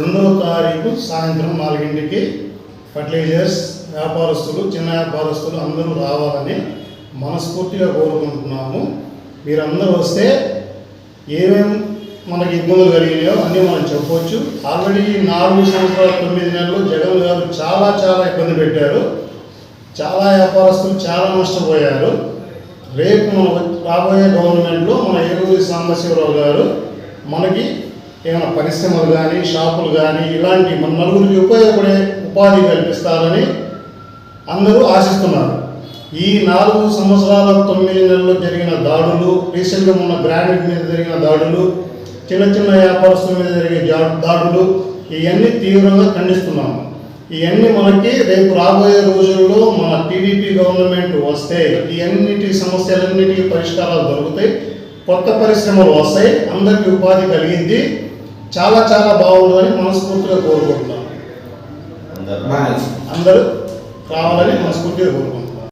రెండవ తారీఖు సాయంత్రం నాలుగింటికి ఫర్టిలైజర్స్ వ్యాపారస్తులు చిన్న వ్యాపారస్తులు అందరూ రావాలని మనస్ఫూర్తిగా కోరుకుంటున్నాము. మీరందరూ వస్తే ఏమేం మనకి ఇబ్బందులు కలిగినాయో అన్నీ మనం చెప్పవచ్చు ఆల్రెడీ నాలుగు సంవత్సరాల తొమ్మిది నెలలు జగన్ గారు చాలా చాలా ఇబ్బంది పెట్టారు. చాలా వ్యాపారస్తులు చాలా నష్టపోయారు. రేపు మన రాబోయే గవర్నమెంట్లో మన ఏలూరి సాంబశివరావు గారు మనకి ఏమైనా పరిశ్రమలు కానీ షాపులు కానీ ఇలాంటి మన నలుగురికి ఉపయోగపడే ఉపాధి కల్పిస్తారని అందరూ ఆశిస్తున్నారు. ఈ నాలుగు సంవత్సరాల తొమ్మిది నెలల్లో జరిగిన దాడులు రీసెంట్గా ఉన్న బ్రాండెడ్ మీద జరిగిన దాడులు చిన్న చిన్న వ్యాపారస్తుల మీద జరిగే దాడులు ఇవన్నీ తీవ్రంగా ఖండిస్తున్నాము ఇవన్నీ మనకి రేపు రాబోయే రోజుల్లో మన టీడీపీ గవర్నమెంట్ వస్తే ఇవన్నిటి సమస్యలన్నిటికీ పరిష్కారాలు దొరుకుతాయి. కొత్త పరిశ్రమలు వస్తాయి అందరికీ ఉపాధి కలిగింది. చాలా చాలా బాగుంటుందని మనస్ఫూర్తిగా కోరుకుంటున్నాను బాగా అందరూ రావాలని మనస్ఫూర్తిగా కోరుకుంటున్నాను